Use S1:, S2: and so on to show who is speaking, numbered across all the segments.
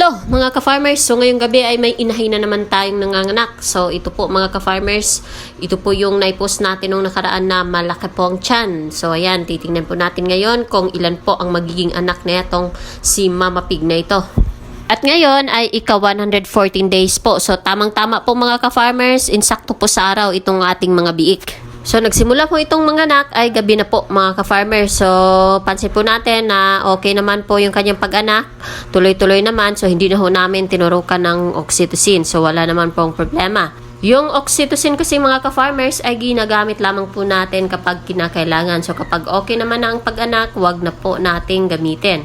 S1: Hello mga ka-farmers, so ngayong gabi ay may inahin na naman tayong nanganganak. So ito po mga ka-farmers, ito po yung naipost natin nung nakaraan na malaki po ang tiyan. So ayan, titingnan po natin ngayon kung ilan po ang magiging anak na itong si Mama Pig na ito. At ngayon ay ika 114 days po. So tamang-tama po mga ka-farmers, insakto po sa araw itong ating mga biik. So nagsimula po itong mga anak ay gabi na po mga ka-farmer. So pansin po natin na okay naman po yung kanyang pag-anak. Tuloy-tuloy naman so hindi na ho namin tinurukan ng oxytocin. So wala naman pong problema. Yung oxytocin kasi mga ka-farmers ay ginagamit lamang po natin kapag kinakailangan. So kapag okay naman na ang pag-anak, wag na po nating gamitin.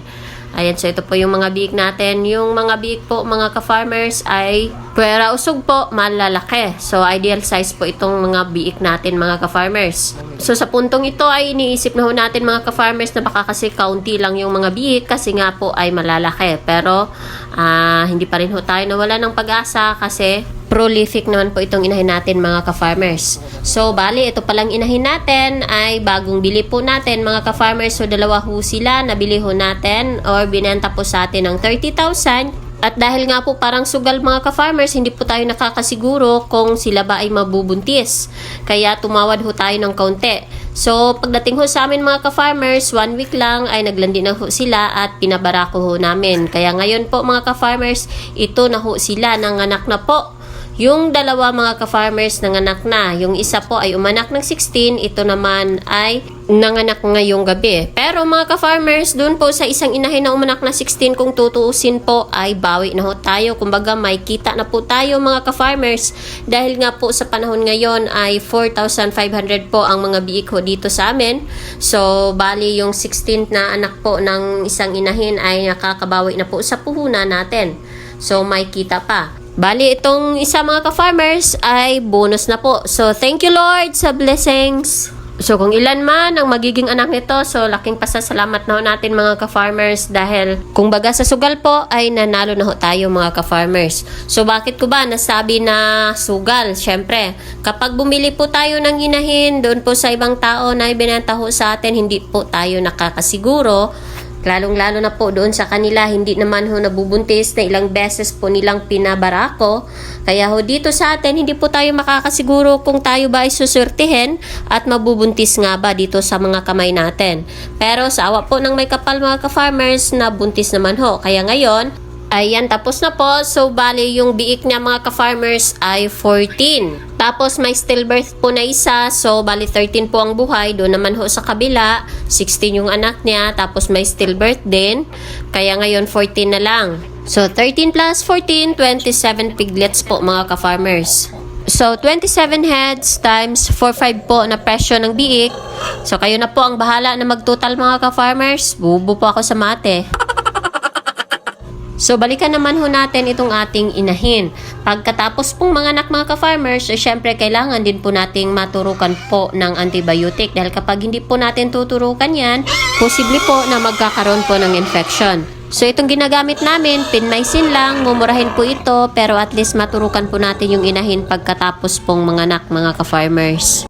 S1: Ayan, so ito po yung mga biik natin. Yung mga biik po, mga ka-farmers, ay pwera usog po, malalaki. So, ideal size po itong mga biik natin, mga ka-farmers. So, sa puntong ito ay iniisip na ho natin, mga ka-farmers, na baka kasi kaunti lang yung mga biik kasi nga po ay malalaki. Pero, ah, hindi pa rin ho tayo nawala ng pag-asa kasi prolific naman po itong inahin natin mga ka-farmers. So, bali, ito palang inahin natin ay bagong bili po natin mga ka-farmers. So, dalawa ho sila, nabili ho natin or binenta po sa atin ng 30,000. At dahil nga po parang sugal mga ka-farmers, hindi po tayo nakakasiguro kung sila ba ay mabubuntis. Kaya tumawad ho tayo ng kaunti. So, pagdating ho sa amin mga ka-farmers, one week lang ay naglandi na ho sila at pinabarako ho namin. Kaya ngayon po mga ka-farmers, ito na ho sila, nanganak na po. Yung dalawa mga ka-farmers nanganak na. Yung isa po ay umanak ng 16, ito naman ay nanganak ngayong gabi. Pero mga ka-farmers, dun po sa isang inahin na umanak na 16, kung tutuusin po ay bawi na ho tayo. Kumbaga may kita na po tayo mga ka-farmers. Dahil nga po sa panahon ngayon ay 4,500 po ang mga biik ho dito sa amin. So, bali yung 16th na anak po ng isang inahin ay nakakabawi na po sa puhunan natin. So, may kita pa. Bali, itong isa mga ka-farmers ay bonus na po. So, thank you Lord sa blessings. So, kung ilan man ang magiging anak nito, so laking pasasalamat na ho natin mga ka-farmers dahil kung baga sa sugal po ay nanalo na ho tayo mga ka-farmers. So, bakit ko ba nasabi na sugal? Siyempre, kapag bumili po tayo ng inahin doon po sa ibang tao na ibinenta ho sa atin, hindi po tayo nakakasiguro Lalong-lalo na po doon sa kanila, hindi naman ho nabubuntis na ilang beses po nilang pinabarako. Kaya ho dito sa atin, hindi po tayo makakasiguro kung tayo ba ay susurtihin at mabubuntis nga ba dito sa mga kamay natin. Pero sa awa po ng may kapal mga ka-farmers, nabuntis naman ho. Kaya ngayon, Ayan, tapos na po. So, bali yung biik niya mga ka-farmers ay 14. Tapos may stillbirth po na isa. So, bali 13 po ang buhay. Doon naman ho sa kabila. 16 yung anak niya. Tapos may stillbirth din. Kaya ngayon 14 na lang. So, 13 plus 14, 27 piglets po mga ka-farmers. So, 27 heads times 4-5 po na presyo ng biik. So, kayo na po ang bahala na magtotal mga ka-farmers. Bubo po ako sa mate. So, balikan naman ho natin itong ating inahin. Pagkatapos pong mga anak mga ka-farmers, eh, syempre kailangan din po nating maturukan po ng antibiotic dahil kapag hindi po natin tuturukan yan, posible po na magkakaroon po ng infection. So, itong ginagamit namin, pinmaisin lang, mumurahin po ito, pero at least maturukan po natin yung inahin pagkatapos pong mga anak mga ka-farmers.